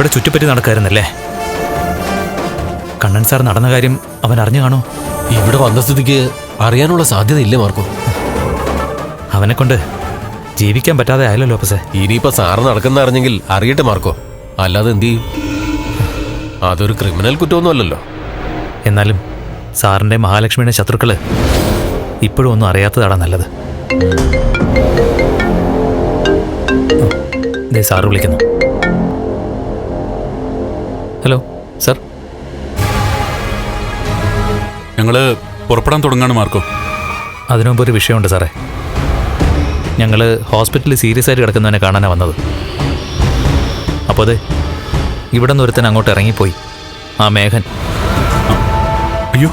ഇവിടെ ചുറ്റിപ്പറ്റി നടക്കായിരുന്നല്ലേ? കണ്ണൻ സാർ നടന്ന കാര്യം അവൻ അറിഞ്ഞു കാണോ ഇവിടെ വന്ന സ്ഥിതിക്ക് അറിയാനുള്ള സാധ്യത ഇല്ല മാർക്കോ? അവനെ കൊണ്ട് ജീവിക്കാൻ പറ്റാതെ ആയല്ലോ ലോപ്പസേ. ഇനിയിപ്പോ സാറ് നടക്കുന്ന അറിഞ്ഞെങ്കിൽ അറിയട്ടെ മാർക്കോ. അല്ലാതെ എന്ത് ചെയ്യും? അതൊരു ക്രിമിനൽ കുറ്റമൊന്നുമല്ലല്ലോ. എന്നാലും സാറിന്റെ മഹാലക്ഷ്മിയുടെ ശത്രുക്കൾ ഇപ്പോഴും ഒന്നും അറിയാത്തതാണ് നല്ലത്. സാറ് വിളിക്കുന്നു. സർ? ഞങ്ങൾ പുറപ്പെടാൻ തുടങ്ങാണ് മാർക്കോ. അതിനുമുമ്പ് ഒരു വിഷയമുണ്ട് സാറേ. ഞങ്ങൾ ഹോസ്പിറ്റലിൽ സീരിയസ് ആയിട്ട് കിടക്കുന്നവനെ കാണാനാണ് വന്നത്. അപ്പോൾ അതെ ഇവിടെ നിന്ന് ഒരുത്തൻ അങ്ങോട്ട് ഇറങ്ങിപ്പോയി. ആ മേഘൻ. അയ്യോ.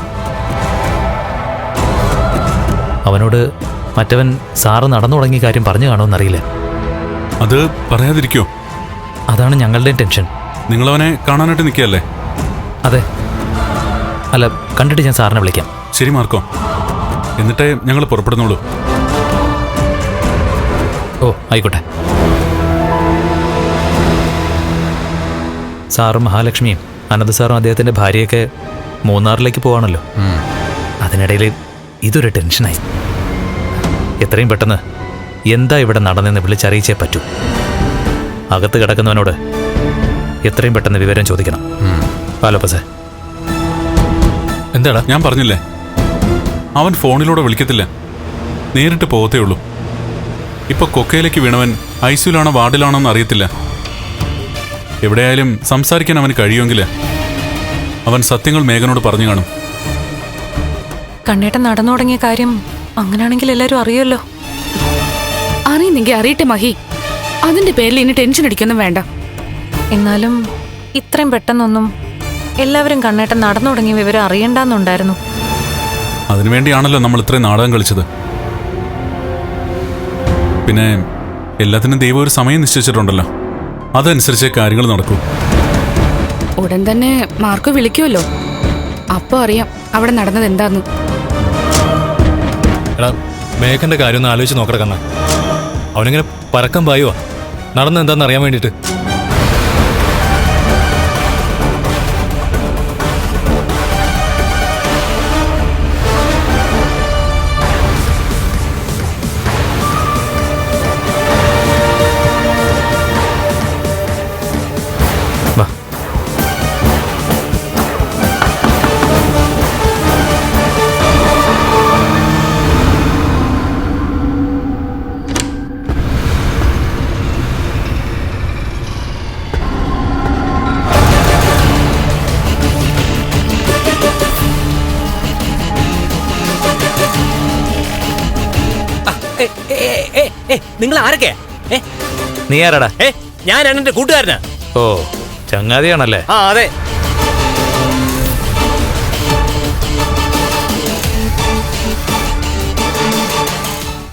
അവനോട് മറ്റവൻ സാറ് നടന്നു തുടങ്ങിയ കാര്യം പറഞ്ഞു കാണുമെന്നറിയില്ല അത് പറയാതിരിക്കോ. അതാണ് ഞങ്ങളുടെയും ടെൻഷൻ. നിങ്ങളവനെ കാണാനായിട്ട് നിൽക്കുകയല്ലേ? അതെ. അല്ല കണ്ടിട്ട് ഞാൻ സാറിനെ വിളിക്കാം. ശരി മാർക്കോ. എന്നിട്ടേ ഞങ്ങൾ പുറപ്പെടുന്നുള്ളൂ. ഓ ആയിക്കോട്ടെ. സാറും മഹാലക്ഷ്മിയും അനന്ത് സാറും അദ്ദേഹത്തിന്റെ ഭാര്യയൊക്കെ മൂന്നാറിലേക്ക് പോവാണല്ലോ. അതിനിടയിൽ ഇതൊരു ടെൻഷനായി. എത്രയും പെട്ടെന്ന് എന്താ ഇവിടെ നടന്നെന്ന് വിളിച്ചറിയിച്ചേ പറ്റൂ. അകത്ത് കിടക്കുന്നവനോട് എത്രയും പെട്ടെന്ന് വിവരം ചോദിക്കണം. പാലോപ്പസേ എന്താടാ? ഞാൻ പറഞ്ഞില്ലേ? അവൻ ഫോണിലൂടെ വിളിക്കത്തില്ല. നേരിട്ട് പോകത്തേ ഉള്ളൂ. ഇപ്പൊ കൊക്കയിലേക്ക് വീണവൻ ഐസിയിലാണോ വാർഡിലാണോ എന്ന് അറിയത്തില്ല. എവിടെയായാലും സംസാരിക്കാൻ അവന് കഴിയുമെങ്കിൽ അവൻ സത്യങ്ങൾ മേഘനോട് പറഞ്ഞു കാണും. കണ്ണേട്ടൻ നടന്നു തുടങ്ങിയ കാര്യം അങ്ങനെയാണെങ്കിൽ എല്ലാരും അറിയുമല്ലോ. അറിയുന്നെങ്കിൽ അറിയട്ടെ മഹി. അതിന്റെ പേരിൽ ഇനി ടെൻഷൻ അടിക്കൊന്നും വേണ്ട. എന്നാലും ഇത്രയും പെട്ടെന്നൊന്നും എല്ലാവരും കണ്ണേട്ടൻ നടന്നു തുടങ്ങിയ വിവരം അറിയണ്ടെന്നുണ്ടായിരുന്നു. അതിനുവേണ്ടിയാണല്ലോ നമ്മൾ ഇത്രയും നാടകം കളിച്ചത്. പിന്നെ എല്ലാത്തിനും ദൈവം ഒരു സമയം നിശ്ചയിച്ചിട്ടുണ്ടല്ലോ. അതനുസരിച്ചേ കാര്യങ്ങൾ നടക്കൂ. ഉടൻ തന്നെ മാർക്കോ വിളിക്കുമല്ലോ. അപ്പൊ അറിയാം അവിടെ നടന്നത് എന്താന്ന്. എടാ മേഘന്റെ കാര്യം ഒന്ന് ആലോചിച്ച് നോക്കട കണ്ണ. അവനിങ്ങനെ പരക്കം പായുവാ. നടന്നെന്താന്ന് അറിയാൻ വേണ്ടിയിട്ട്. നിങ്ങൾ ആരൊക്കെ ഏ, നീ ആരാടാ? ഞാൻ ഞാനാണ് എന്റെ കൂട്ടുകാരനാ. ഓ ചങ്ങാതിയാണല്ലേ? ആ അതെ.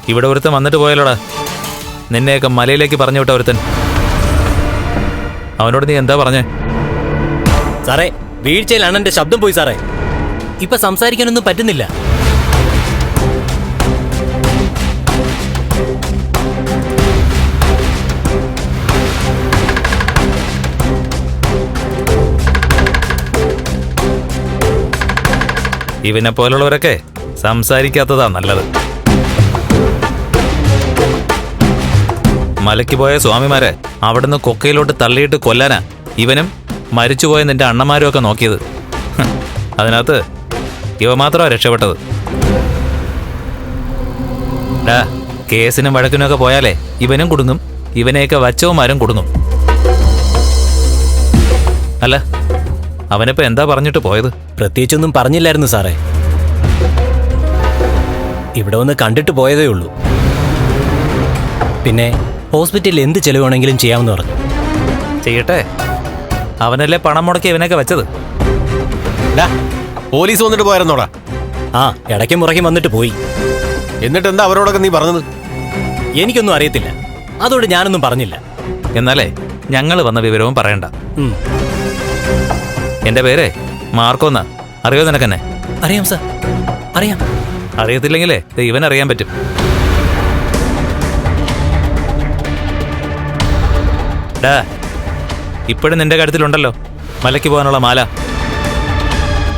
ഇവിടെ ഒരുത്തൻ വന്നിട്ട് പോയാലോടാ നിന്നെയൊക്കെ മലയിലേക്ക് പറഞ്ഞു വിട്ട ഒരുത്തൻ. അവനോട് നീ എന്താ പറഞ്ഞേ? സാറേ വീഴ്ചയിലാണ് എന്റെ ശബ്ദം പോയി സാറേ. ഇപ്പൊ സംസാരിക്കാനൊന്നും പറ്റുന്നില്ല. ഇവനെ പോലുള്ളവരൊക്കെ സംസാരിക്കാത്തതാ നല്ലത്. മലയ്ക്ക് പോയ സ്വാമിമാരെ അവിടുന്ന് കൊക്കയിലോട്ട് തള്ളിയിട്ട് കൊല്ലാനാ ഇവനും മരിച്ചുപോയ നിന്റെ അണ്ണന്മാരും ഒക്കെ നോക്കിയത് അതിനകത്ത് ഇവ മാത്രമാ രക്ഷപ്പെട്ടത്. കേസിനും വഴക്കിനും ഒക്കെ പോയാലേ ഇവനും കുടുങ്ങും ഇവനെയൊക്കെ വച്ചവന്മാരും കുടുങ്ങും. അല്ല അവനിപ്പോ എന്താ പറഞ്ഞിട്ട് പോയത്? പ്രത്യേകിച്ചൊന്നും പറഞ്ഞില്ലായിരുന്നു സാറേ. ഇവിടെ ഒന്ന് കണ്ടിട്ട് പോയതേ ഉള്ളൂ. പിന്നെ ഹോസ്പിറ്റലിൽ എന്ത് ചെലവാണെങ്കിലും ചെയ്യാമെന്ന് പറഞ്ഞു. ചെയ്യട്ടെ. അവനല്ലേ പണം മുടക്കി ഇവനൊക്കെ വെച്ചത്? ഡാ, പോലീസ് വന്നിട്ട് പോയായിരുന്നോടാ? ആ ഇടയ്ക്കും മുറയ്ക്കും വന്നിട്ട് പോയി. എന്നിട്ട് എന്താ അവരോടൊക്കെ നീ പറഞ്ഞത്? എനിക്കൊന്നും അറിയത്തില്ല. അതോട് ഞാനൊന്നും പറഞ്ഞില്ല. എന്നാലേ ഞങ്ങൾ വന്ന വിവരവും പറയണ്ട. ഉം. എന്റെ പേര് മാർക്കോന്ന അറിയോ നിനക്കെന്നെ? അറിയാം സാർ. അറിയാം. അറിയത്തില്ലെങ്കിലേ ഇവൻ അറിയാൻ പറ്റും. ഡാ ഇപ്പോഴും നിന്റെ കാര്യത്തിലുണ്ടല്ലോ. മലയ്ക്ക് പോകാനുള്ള മാല.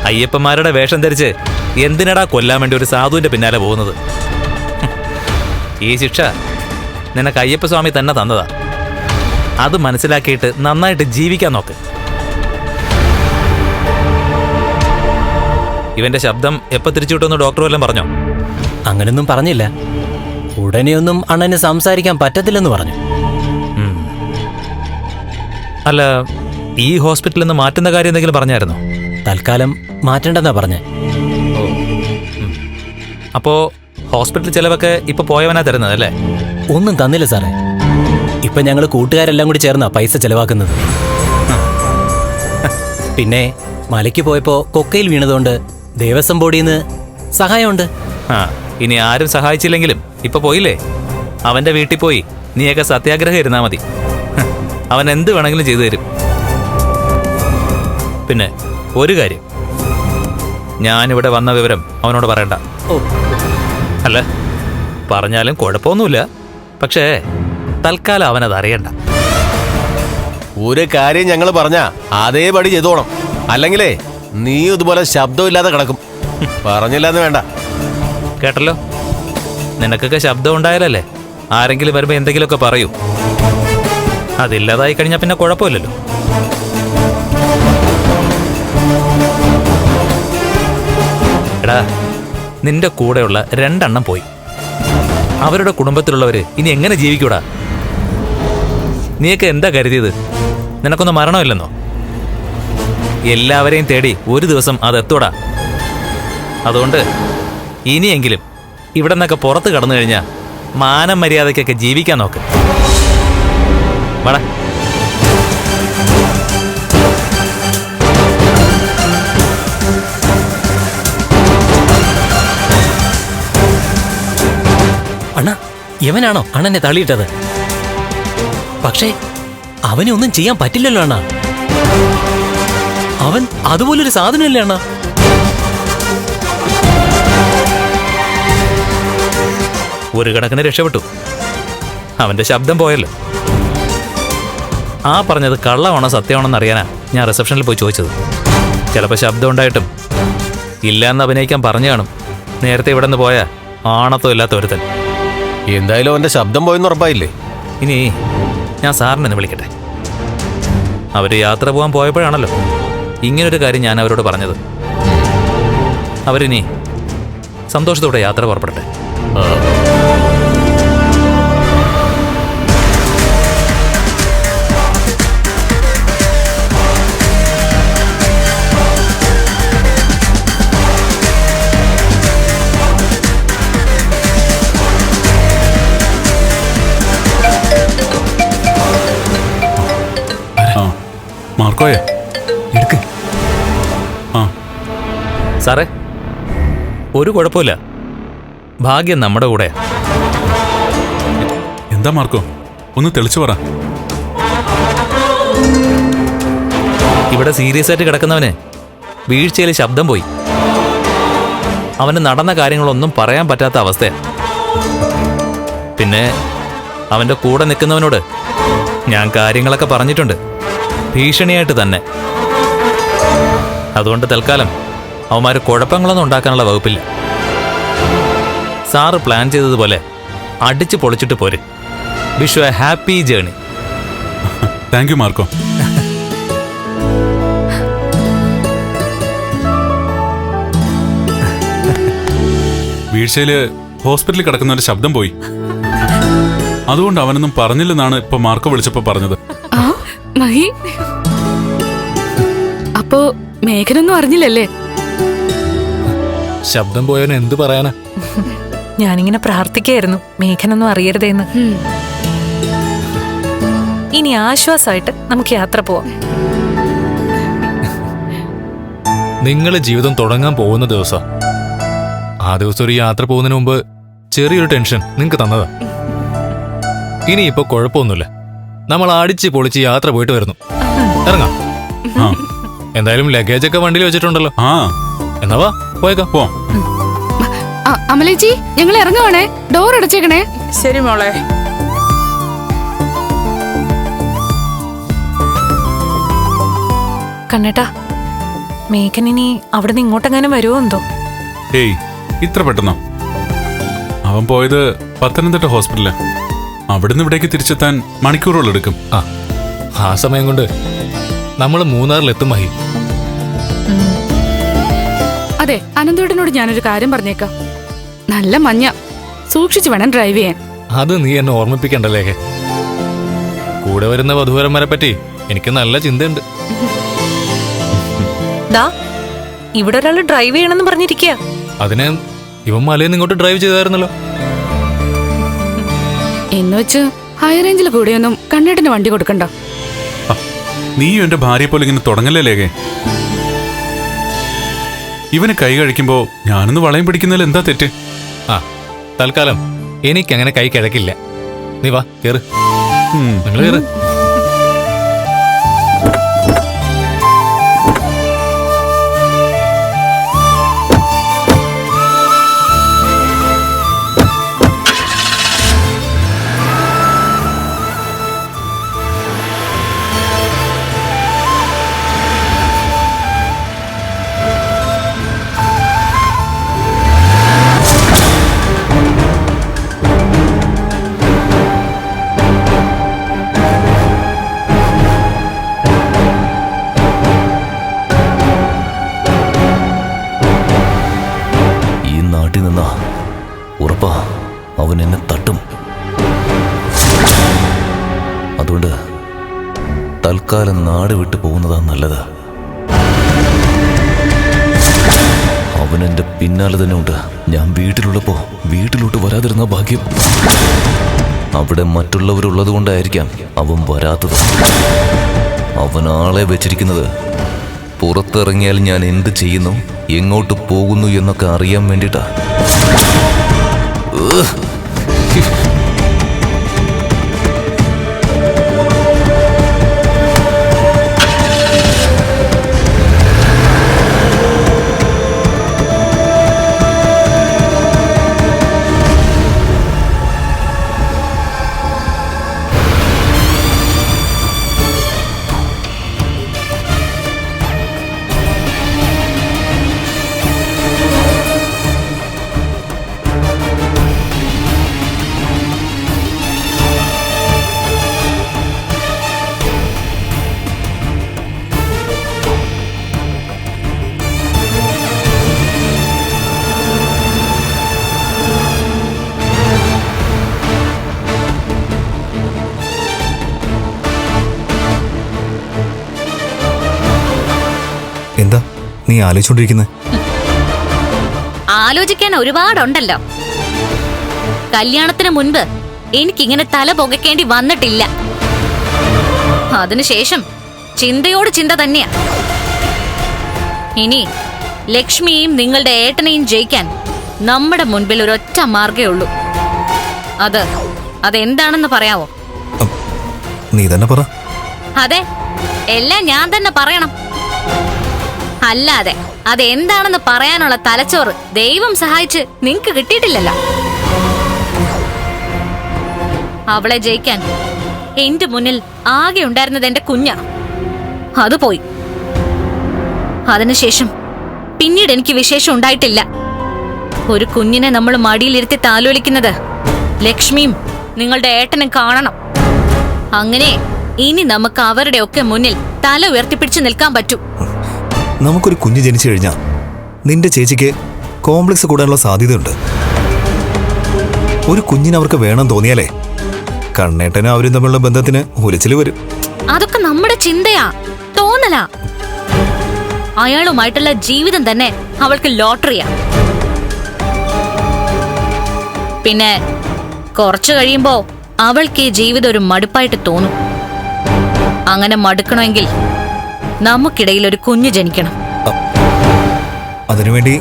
അയ്യപ്പന്മാരുടെ വേഷം ധരിച്ച് എന്തിനടാ കൊല്ലാൻ വേണ്ടി ഒരു സാധുവിന്റെ പിന്നാലെ പോകുന്നത്? ഈ ശിക്ഷ നിനക്ക് അയ്യപ്പസ്വാമി തന്നെ തന്നതാ. അത് മനസ്സിലാക്കിയിട്ട് നന്നായിട്ട് ജീവിക്കാൻ നോക്ക്. ഇവന്റെ ശബ്ദം എപ്പോ തിരിച്ചു കിട്ടുമെന്ന് ഡോക്ടർ വല്ലതും പറഞ്ഞോ? അങ്ങനൊന്നും പറഞ്ഞില്ല. ഉടനെയൊന്നും അണ്ണന് സംസാരിക്കാൻ പറ്റത്തില്ലെന്ന് പറഞ്ഞു. അല്ല ഈ ഹോസ്പിറ്റലിൽ നിന്ന് മാറ്റുന്ന കാര്യം എന്തെങ്കിലും പറഞ്ഞായിരുന്നോ? തൽക്കാലം മാറ്റണ്ടെന്നാ പറഞ്ഞേ. അപ്പോ ഹോസ്പിറ്റൽ ചെലവൊക്കെ ഇപ്പൊ പോയവനാ തരുന്നത് അല്ലേ? ഒന്നും തന്നില്ല സാറേ. ഇപ്പൊ ഞങ്ങൾ കൂട്ടുകാരെല്ലാം കൂടി ചേർന്നാ പൈസ ചെലവാക്കുന്നത്. പിന്നെ മലയ്ക്ക് പോയപ്പോ കൊക്കയിൽ വീണതുകൊണ്ട് ദേവസ്വം ബോർഡിൽ നിന്ന് സഹായമുണ്ട്. ആ ഇനി ആരും സഹായിച്ചില്ലെങ്കിലും ഇപ്പൊ പോയില്ലേ? അവന്റെ വീട്ടിൽ പോയി നീയൊക്കെ സത്യാഗ്രഹം ഇരുന്നാ മതി. അവൻ എന്ത് വേണമെങ്കിലും ചെയ്തു തരും. പിന്നെ ഒരു കാര്യം. ഞാനിവിടെ വന്ന വിവരം അവനോട് പറയണ്ട. ഓ. അല്ല പറഞ്ഞാലും കുഴപ്പമൊന്നുമില്ല. പക്ഷേ തൽക്കാലം അവനത് അറിയണ്ട. ഒരു കാര്യം ഞങ്ങൾ പറഞ്ഞ അതേപടി ചെയ്തോണം. അല്ലെങ്കിലേ നീ ഇതുപോലെ ശബ്ദമില്ലാതെ കിടക്കും. പറഞ്ഞില്ലെന്ന് വേണ്ട. കേട്ടല്ലോ? നിനക്കൊക്കെ ശബ്ദം ഉണ്ടായാലല്ലേ? ആരെങ്കിലും വരുമ്പോ എന്തെങ്കിലുമൊക്കെ പറയൂ. അതില്ലാതായി കഴിഞ്ഞാൽ പിന്നെ കുഴപ്പമില്ലല്ലോ. എടാ നിന്റെ കൂടെയുള്ള രണ്ടെണ്ണം പോയി. അവരുടെ കുടുംബത്തിലുള്ളവര് ഇനി എങ്ങനെ ജീവിക്കൂടാ? നീയൊക്കെ എന്താ കരുതിയത്? നിനക്കൊന്നും മരണമില്ലെന്നോ? എല്ലാവരെയും തേടി ഒരു ദിവസം അതെത്തോടാ? അതുകൊണ്ട് ഇനിയെങ്കിലും ഇവിടെ നിന്നൊക്കെ പുറത്ത് കടന്നു കഴിഞ്ഞാൽ മാനം മര്യാദയ്ക്കൊക്കെ ജീവിക്കാൻ നോക്ക്. വട അണ്ണ ഇവനാണോ അണ്ണനെ തള്ളിയിട്ടത്? പക്ഷേ അവനെ ഒന്നും ചെയ്യാൻ പറ്റില്ലല്ലോ അണ്ണ. അവൻ അതുപോലൊരു സാധനമല്ലേ അണ്ണ? ഒരു കണക്കിന് രക്ഷപ്പെട്ടു. അവന്റെ ശബ്ദം പോയല്ലോ. ആ പറഞ്ഞത് കള്ളമാണോ സത്യമാണോന്ന് അറിയാനാ ഞാൻ റിസപ്ഷനിൽ പോയി ചോദിച്ചത്. ചിലപ്പോൾ ശബ്ദം ഉണ്ടായിട്ടും ഇല്ലാന്ന് അഭിനയിക്കാൻ പറഞ്ഞു കാണും. നേരത്തെ ഇവിടെ നിന്ന് പോയാ ആണത്തോ ഇല്ലാത്ത ഒരുത്തൻ എന്തായാലും അവന്റെ ശബ്ദം പോയെന്ന് ഉറപ്പായില്ലേ? ഇനി ഞാൻ സാറിനെ വിളിക്കട്ടെ. അവർ യാത്ര പോകാൻ പോയപ്പോഴാണല്ലോ. ഇങ്ങനൊരു കാര്യം ഞാൻ അവരോട് പറഞ്ഞത്. അവരിനി സന്തോഷത്തോടെ യാത്ര പുറപ്പെടട്ടെ. മാർക്കോയെ? സാറേ ഒരു കുഴപ്പമില്ല. ഭാഗ്യം നമ്മുടെ കൂടെ എന്താ മാർക്കോ? ഒന്ന് തെളിച്ചു പറ. ഇവിടെ സീരിയസ് ആയിട്ട് കിടക്കുന്നവന് വീഴ്ചയിൽ ശബ്ദം പോയി. അവന് നടന്ന കാര്യങ്ങളൊന്നും പറയാൻ പറ്റാത്ത അവസ്ഥയാണ് പിന്നെ അവന്റെ കൂടെ നിൽക്കുന്നവനോട് ഞാൻ കാര്യങ്ങളൊക്കെ പറഞ്ഞിട്ടുണ്ട്. ഭീഷണിയായിട്ട് തന്നെ. അതുകൊണ്ട് തൽക്കാലം അവന്മാര് കുഴപ്പങ്ങളൊന്നും ഉണ്ടാക്കാനുള്ള വകുപ്പില്ല. സാറ് പ്ലാൻ ചെയ്തതുപോലെ അടിച്ച് പൊളിച്ചിട്ട് പോര്. Vishu a happy journey. Thank you Marco. വീഴ്ചയിൽ ഹോസ്പിറ്റലിൽ കിടക്കുന്നവന്റെ ശബ്ദം പോയി. അതുകൊണ്ട് അവനൊന്നും പറഞ്ഞില്ലെന്നാണ് ഇപ്പൊ മാർക്കോ വിളിച്ചപ്പോ പറഞ്ഞത്. ആ മഹി. അപ്പോ മേഘനൊന്നും അറിഞ്ഞില്ലല്ലേ? ശബ്ദം പോയവന് എന്ത് പറയാനാ? ഞാനിങ്ങനെ പ്രാർത്ഥിക്കായിരുന്നു. മേഘനൊന്നും അറിയരുതേന്ന്. ഇനി ആശ്വാസമായിട്ട് നമുക്ക് യാത്ര പോവാം. നിങ്ങൾ ജീവിതം തുടങ്ങാൻ പോകുന്ന ദിവസം. ആ ദിവസം ഒരു യാത്ര പോകുന്നതിന് മുമ്പ് ചെറിയൊരു ടെൻഷൻ നിങ്ങൾക്ക് തന്നതാ. ഇനിയിപ്പോ കുഴപ്പമൊന്നുമില്ല. നമ്മൾ അടിച്ച് പൊളിച്ച് യാത്ര പോയിട്ട് വരുന്നു. ഇറങ്ങാം. ആ. എന്തായാലും ലഗേജ് ഒക്കെ വണ്ടിയിൽ വെച്ചിട്ടുണ്ടല്ലോ. ആ. എന്നാ വാ പോയേക്കാം പോ. അമലേച്ചി ഞങ്ങൾ ഇറങ്ങുവാണേ. ഡോർ അടച്ചേക്കണേ. ശരി മോളെ. കണ്ണേട്ടാ മേഘൻ ഇനി അവിടെ നിന്ന് ഇങ്ങോട്ടെങ്ങാനും വരുമോ എന്തോ? ഏയ് ഇത്ര പെട്ടെന്നോ? അവൻ പോയത് പത്തനംതിട്ട ഹോസ്പിറ്റലിൽ. അവിടുന്ന് ഇവിടേക്ക് തിരിച്ചെത്താൻ മണിക്കൂറുകൾ എടുക്കും. ആ ആ സമയം കൊണ്ട് നമ്മൾ മൂന്നാറിലെത്തും മഹി. അതെ അനന്തേട്ടനോട് ഞാനൊരു കാര്യം പറഞ്ഞേക്കാം. നല്ല മഞ്ഞ. സൂക്ഷിച്ചു വേണം ഡ്രൈവ് ചെയ്യാൻ. അത് നീ എന്നെ ഓർമ്മിപ്പിക്കണ്ടല്ലേ കൂടെ വരുന്ന വധുവരന്മാരെ പറ്റി എനിക്ക് നല്ല ചിന്തയുണ്ട്. ദാ ഇവിടെ ഒരാൾ ഡ്രൈവ് ചെയ്യണമെന്ന് പറഞ്ഞിരിക്കുക അതിന് ഇവൻ മലയിൽ നിങ്ങോട്ട് ഇങ്ങോട്ട് ഡ്രൈവ് ചെയ്തായിരുന്നല്ലോ. എന്ന് വെച്ച് ഹൈ റേഞ്ചിൽ കൂടെയൊന്നും കണ്ണേട്ടിന് വണ്ടി കൊടുക്കണ്ട. നീയും എന്റെ ഭാര്യയെ പോലെ ഇങ്ങനെ തുടങ്ങല്ലേ ലേഖേ ഇവന് കൈ കഴിക്കുമ്പോ ഞാനൊന്ന് വളയം പിടിക്കുന്നതിൽ എന്താ തെറ്റ്? ആ തൽക്കാലം. എനിക്കങ്ങനെ കൈ കിഴക്കില്ല. നീ വാ കേറ്. നിങ്ങൾ കേറ്. നിന്നാ ഉറപ്പാ അവൻ എന്നെ തട്ടും. അതുകൊണ്ട് തൽക്കാലം നാട് വിട്ടു പോകുന്നതാ നല്ലത്. അവൻ എന്റെ പിന്നാലെ തന്നെ ഉണ്ട്. ഞാൻ വീട്ടിലുള്ളപ്പോ വീട്ടിലോട്ട് വരാതിരുന്ന ഭാഗ്യം. അവിടെ മറ്റുള്ളവരുള്ളത് കൊണ്ടായിരിക്കാം അവൻ വരാത്തത്. അവൻ ആളെ വെച്ചിരിക്കുന്നത്. പുറത്തിറങ്ങിയാൽ ഞാൻ എന്ത് ചെയ്യുന്നു? എങ്ങോട്ട് പോകുന്നു എന്നൊക്കെ അറിയാൻ വേണ്ടിട്ടാ എന്താ നീ ആലോചിച്ചോണ്ടിരിക്കുന്നത് ആലോചിക്കാൻ ഒരുപാടുണ്ടല്ലോ. കല്യാണത്തിന് മുൻപ് എനിക്കിങ്ങനെ തല പുകയ്ക്കേണ്ടി വന്നിട്ടില്ല. അതിനുശേഷം ചിന്തയോട് ചിന്ത തന്നെയാ. ഇനി ലക്ഷ്മിയും നിങ്ങളുടെ ഏട്ടനെയും ജയിക്കാൻ നമ്മുടെ മുൻപിൽ ഒരൊറ്റ മാർഗേ ഉള്ളൂ. അത് അതെന്താണെന്ന് പറയാവോ? നീ തന്നെ പറ. അതെ എല്ലാം ഞാൻ തന്നെ പറയണം. അല്ലാതെ അതെന്താണെന്ന് പറയാനുള്ള തലച്ചോറ് ദൈവം സഹായിച്ച് നിങ്ങക്ക് കിട്ടിയിട്ടില്ലല്ലോ. അവളെ ജയിക്കാൻ എന്റെ മുന്നിൽ ആകെ ഉണ്ടായിരുന്നത് എന്റെ കുഞ്ഞ. അത് പോയി. അതിനുശേഷം പിന്നീട് എനിക്ക് വിശേഷം ഉണ്ടായിട്ടില്ല. ഒരു കുഞ്ഞിനെ നമ്മൾ മടിയിലിരുത്തി താലോലിക്കുന്നത് ലക്ഷ്മിയും നിങ്ങളുടെ ഏട്ടനും കാണണം. അങ്ങനെ ഇനി നമുക്ക് അവരുടെ ഒക്കെ മുന്നിൽ തല ഉയർത്തിപ്പിടിച്ചു നിൽക്കാൻ പറ്റൂ. നമുക്കൊരു കുഞ്ഞ് ജനിച്ചു കഴിഞ്ഞാൽ നിന്റെ ചേച്ചിക്ക് കോംപ്ലക്സ് കൂടാനുള്ള സാധ്യതയുണ്ട്. ഒരു കുഞ്ഞിന് അവർക്ക് വേണം തോന്നിയാലേ കണ്ണേട്ടനും അവരും തമ്മിലുള്ള ബന്ധത്തിന് ഉലച്ചിൽ വരും. അതൊക്കെ നമ്മുടെ ചിന്തയാ തോന്നലാ. അയാളുമായിട്ടുള്ള ജീവിതം തന്നെ അവൾക്ക് ലോട്ടറിയാ. പിന്നെ കുറച്ചു കഴിയുമ്പോ അവൾക്ക് ഈ ജീവിതം ഒരു മടുപ്പായിട്ട് തോന്നും. അങ്ങനെ മടുക്കണമെങ്കിൽ നമുക്കിടയിൽ ഒരു കുഞ്ഞു ജനിക്കണം. അതിനുവേണ്ടി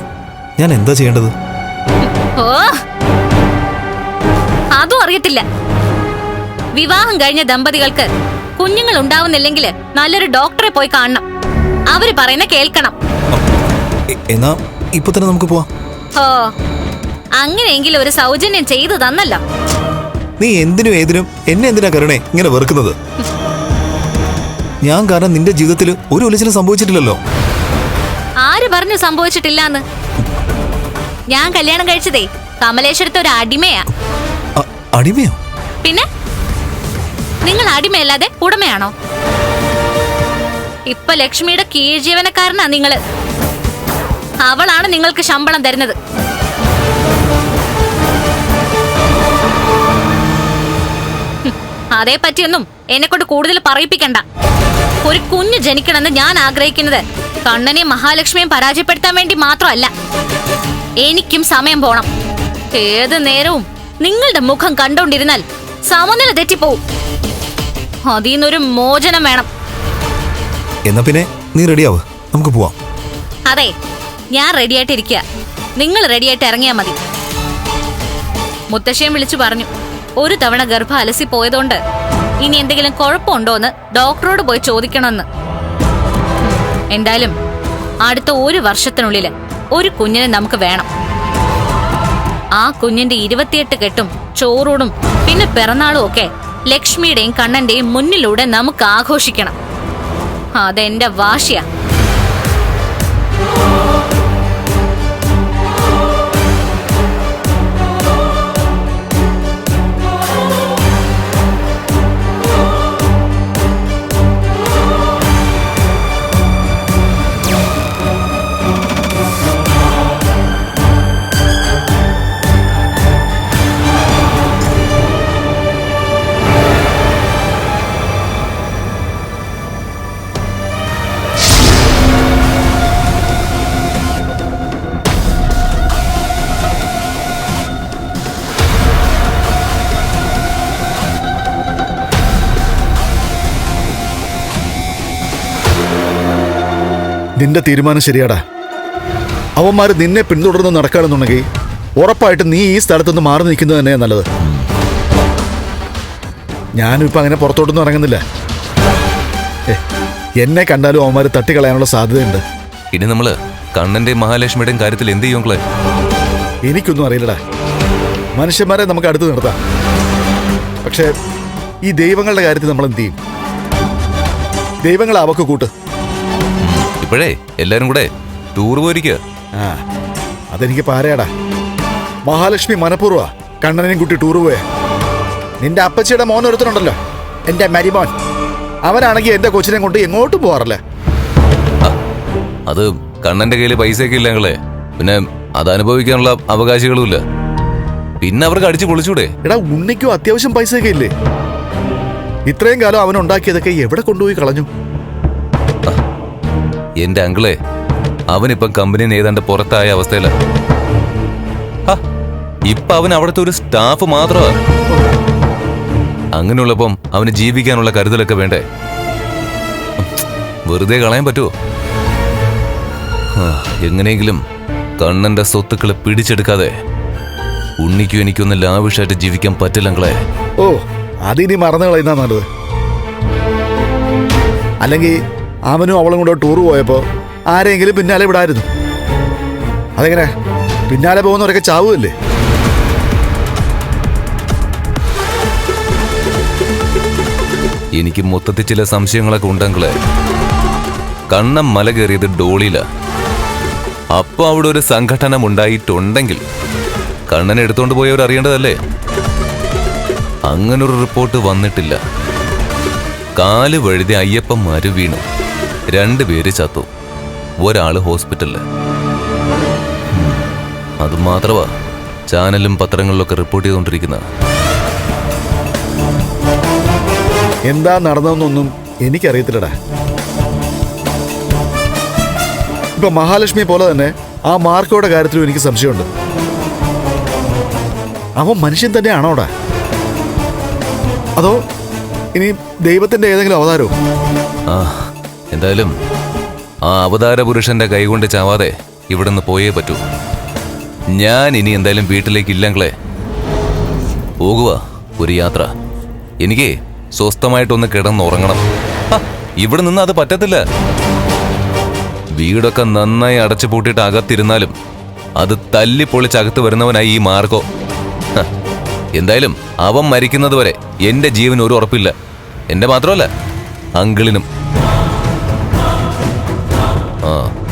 ഞാൻ എന്താ ചെയ്യേണ്ടത്? ഓ അതും അറിയത്തില്ല. വിവാഹം കഴിഞ്ഞ ദമ്പതികൾക്ക് കുഞ്ഞുങ്ങൾ ഉണ്ടാവുന്നില്ലെങ്കിൽ നല്ലൊരു ഡോക്ടറെ പോയി കാണണം. അവർ പറയുന്ന കേൾക്കണം. എന്നാ ഇപ്പൊ തന്നെ നമുക്ക് പോവാം. ഓ അങ്ങനെയെങ്കിലും ഒരു സൗജന്യം ചെയ്തു തന്നല്ലോ. നീ എന്തിനും ഏതിനും എന്നെ എന്തിനാ കരുണേ ഇങ്ങനെ വെറുക്കുന്നത്? ഞാൻ കാരണം നിന്റെ ജീവിതത്തിൽ ഒരു ഒലിച്ചിലും സംഭവിച്ചിട്ടില്ലല്ലോ. ആര് പറഞ്ഞു സംഭവിച്ചിട്ടില്ലാന്ന്? ഞാൻ കല്യാണം കഴിച്ചതേ കമലേശ്വരത്തെ ഒരു അടിമയാ. അടിമയോ? പിന്നെ? നിങ്ങൾ അടിമയല്ലാതെ ഉടമയാണോ? ഇപ്പൊ ലക്ഷ്മിയുടെ കീഴ് ജീവനക്കാരനാ നിങ്ങൾ. അവളാണ് നിങ്ങൾക്ക് ശമ്പളം തരുന്നത്. ഹും, അതേ പറ്റിയൊന്നും എന്നെ കൊണ്ട് കൂടുതൽ പറയിപ്പിക്കണ്ട. ഒരു കുഞ്ഞു ജനിക്കണമെന്ന് ഞാൻ ആഗ്രഹിക്കുന്നത് കണ്ണനെയും മഹാലക്ഷ്മിയും പരാജയപ്പെടുത്താൻ വേണ്ടി മാത്രമല്ല. എനിക്കും സമയം പോണം. ഏത് നേരവും നിങ്ങളുടെ മുഖം കണ്ടോണ്ടിരുന്നാൽ സമനില തെറ്റിപ്പോവും. അതിൽ നിന്നൊരു മോചനം വേണം. എന്നാ പിന്നെ നീ റെഡിയാവ്. നമുക്ക് പോവാം. അതെ ഞാൻ റെഡിയായിട്ടിരിക്കുക നിങ്ങൾ റെഡിയായിട്ട് ഇറങ്ങിയാൽ മതി. മുത്തശ്ശിയും വിളിച്ചു പറഞ്ഞു. ഒരു തവണ ഗർഭ അലസി പോയതുകൊണ്ട് ഇനി എന്തെങ്കിലും കുഴപ്പമുണ്ടോ എന്ന് ഡോക്ടറോട് പോയി ചോദിക്കണമെന്ന്. എന്തായാലും അടുത്ത ഒരു വർഷത്തിനുള്ളിൽ ഒരു കുഞ്ഞിനെ നമുക്ക് വേണം. ആ കുഞ്ഞിന്റെ ഇരുപത്തിയെട്ട് കെട്ടും ചോറൂടും പിന്നെ പിറന്നാളും ഒക്കെ ലക്ഷ്മിയുടെയും കണ്ണന്റെയും മുന്നിലൂടെ നമുക്ക് ആഘോഷിക്കണം. അതെന്റെ വാശിയാ. നിന്റെ തീരുമാനം ശരിയാടാ. അവന്മാർ നിന്നെ പിന്തുടർന്ന് നടക്കുകയാണെന്നുണ്ടെങ്കിൽ ഉറപ്പായിട്ട് നീ ഈ സ്ഥലത്തുനിന്ന് മാറി നിൽക്കുന്നത് തന്നെയാ നല്ലത്. ഞാനും ഇപ്പൊ അങ്ങനെ പുറത്തോട്ടൊന്നും ഇറങ്ങുന്നില്ല. എന്നെ കണ്ടാലും അവന്മാർ തട്ടിക്കളയാനുള്ള സാധ്യതയുണ്ട്. ഇനി നമ്മൾ കണ്ണന്റെ മഹാലക്ഷ്മിയുടെയും കാര്യത്തിൽ എന്ത് ചെയ്യും എനിക്കൊന്നും അറിയില്ലടാ. മനുഷ്യന്മാരെ നമുക്ക് അടുത്ത് നിർത്താം. പക്ഷേ ഈ ദൈവങ്ങളുടെ കാര്യത്തിൽ നമ്മൾ എന്ത് ചെയ്യും? ദൈവങ്ങളെ അവക്ക് കൂട്ട്. ഇപ്പോഴേ എല്ലാരും കൂടെ ടൂർ പോയിരിക്കുക ആ അതെനിക്ക് പാരയാടാ. മഹാലക്ഷ്മി മനഃപൂർവ കണ്ണനെയും കുട്ടി ടൂർ പോയ. നിന്റെ അപ്പച്ചിയുടെ മോൻ ഒരുത്തനുണ്ടല്ലോ എന്റെ മരിമോൻ. അവനാണെങ്കിൽ എന്റെ കൊച്ചിനെ കൊണ്ട് എങ്ങോട്ടും പോവാറല്ലേ അത് കണ്ണന്റെ കയ്യിൽ പൈസയൊക്കെ ഇല്ല ഞങ്ങളെ. പിന്നെ അത് അനുഭവിക്കാനുള്ള അവകാശികളുമില്ല. പിന്നെ അവർക്ക് അടിച്ചു പൊളിച്ചൂടെ. എടാ ഉണ്ണിക്കും അത്യാവശ്യം പൈസയൊക്കെ ഇല്ലേ? ഇത്രയും കാലം അവൻ ഉണ്ടാക്കിയതൊക്കെ എവിടെ കൊണ്ടുപോയി കളഞ്ഞു? എന്റെ അങ്കിളെ അവനിപ്പം കമ്പനിയിൽ ഏതാണ്ട് പുറത്തായ അവസ്ഥയില. ഇപ്പൊ അവൻ അവിടുത്തെ ഒരു സ്റ്റാഫ് മാത്രമാ അങ്ങനെയുള്ളപ്പം അവന് ജീവിക്കാനുള്ള കരുതലൊക്കെ വേണ്ടേ? വെറുതെ കളയാൻ പറ്റുമോ എങ്ങനെയെങ്കിലും കണ്ണന്റെ സ്വത്തുക്കളെ പിടിച്ചെടുക്കാതെ ഉണ്ണിക്കും എനിക്കൊന്ന് ലാവിഷായിട്ട് ജീവിക്കാൻ പറ്റില്ലങ്കളെ ഓ അതിനി മറന്നു കളയുന്ന നല്ലത്. അല്ലെങ്കിൽ അവനും അവളും കൂടെ ടൂർ പോയപ്പോൾ ആരെങ്കിലും പിന്നാലെ വിടായിരുന്നു. അതെങ്ങനെ? പിന്നാലെ പോകുന്നവരൊക്കെ ചാവുമല്ലേ എനിക്ക് മൊത്തത്തിൽ ചില സംശയങ്ങളൊക്കെ ഉണ്ടെങ്കിലേ കണ്ണം മല കയറിയത് ഡോളിയില. അപ്പൊ അവിടെ ഒരു സംഘടന ഉണ്ടായിട്ടുണ്ടെങ്കിൽ കണ്ണനെ എടുത്തോണ്ട് പോയവർ അറിയേണ്ടതല്ലേ? അങ്ങനൊരു റിപ്പോർട്ട് വന്നിട്ടില്ല. കാൽ വഴുതി അയ്യപ്പന്മാര് വീണു. രണ്ടുപേര് ചത്തു. ഒരാൾ ഹോസ്പിറ്റലിൽ. അതുമാത്രമാ അത് മാത്രമാ ചാനലും പത്രങ്ങളിലൊക്കെ റിപ്പോർട്ട് ചെയ്തുകൊണ്ടിരിക്കുന്നത് എന്താ നടന്നതെന്നൊന്നും എനിക്കറിയത്തില്ലടാ. ഇപ്പൊ മഹാലക്ഷ്മി പോലെ തന്നെ ആ മാർക്കോയുടെ കാര്യത്തിലും എനിക്ക് സംശയമുണ്ട്. അവൻ മനുഷ്യൻ തന്നെയാണോടാ? അതോ ഇനി ദൈവത്തിന്റെ ഏതെങ്കിലും അവതാരവും? ആ. എന്തായാലും ആ അവതാര പുരുഷന്റെ കൈകൊണ്ട് ചാവാതെ ഇവിടുന്ന് പോയേ പറ്റൂ. ഞാൻ ഇനി എന്തായാലും വീട്ടിലേക്ക് ഇല്ലെങ്കിലേ പോകുക ഒരു യാത്ര. എനിക്ക് സ്വസ്ഥമായിട്ടൊന്ന് കിടന്നുറങ്ങണം. ഇവിടെ നിന്ന് അത് പറ്റത്തില്ല. വീടൊക്കെ നന്നായി അടച്ചു പൂട്ടിയിട്ട് അകത്തിരുന്നാലും അത് തല്ലിപ്പൊളിച്ചകത്ത് വരുന്നവനായി ഈ മാർഗോ. എന്തായാലും അവൻ മരിക്കുന്നതുവരെ എന്റെ ജീവൻ ഒരു ഉറപ്പില്ല. എന്റെ മാത്രമല്ല അങ്കിളിനും. ആ